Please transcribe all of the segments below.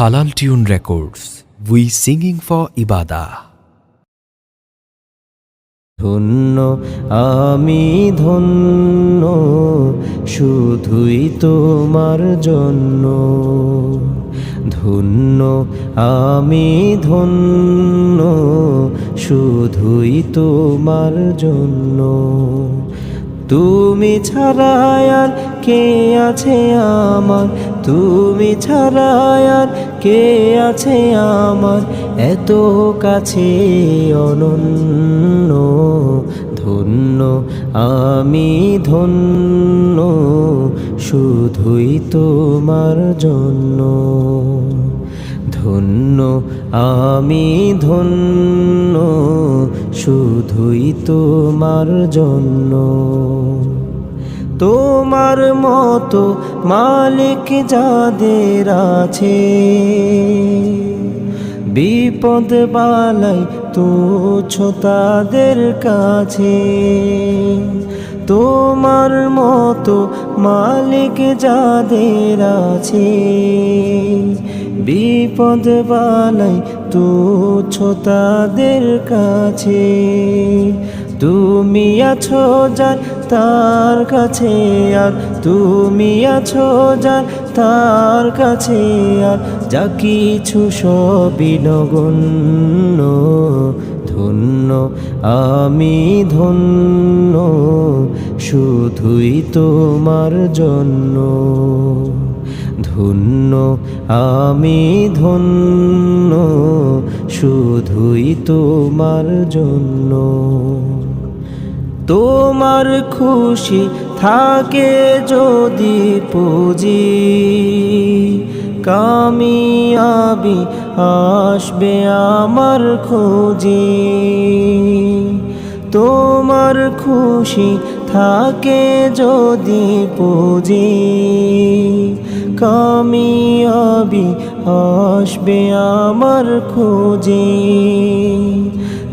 Halal tune records we singing for ইবাদা ধন্য, আমি ধন্য, শুধুই তোমার জন্য। ধন্য, আমি ধন্য, শুধুই তোমার জন্য। তুমি ছাড়া আর কে আছে আমার? তুমি ছাড়া আর কে আছে আমার? এত কাছে অনন্য, ধন্য, আমি ধন্য, শুধুই তোমার জন্য। ধন্য, আমি ধন্য শুধুই তোমার জন্য। তোমার মতো মালিক যাদের আছে, বিপদ বালাই তুচ্ছ তাদের কাছে। তোমার মতো মালিক যাদের আছে, বিপদ বালাই তুচ্ছ তাদের কাছে। তুমি আছো যার, তার কাছে আর। তুমি আছো যার, তার কাছে আর। যা কিছু সবই নগণ্য, ধন্য, আমি ধন্য। শুধুই তোমার জন্য, ধন্য, আমি ধন্য। শুধুই তোমার জন্য। তোমার খুশি থাকে যদি পুঁজি। কামিয়াবি আসবে আমার খোঁজি। তোমার খুশি থাকে যদি পুঁজি। কামিয়াবি আসবে আমার খোঁজে।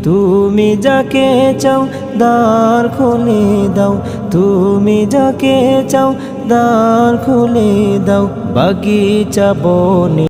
তুমি যাকে চাও দ্বার খুলে দাও, তুমি যাকে চাও দ্বার খুলে দাও, বাগিচা বনে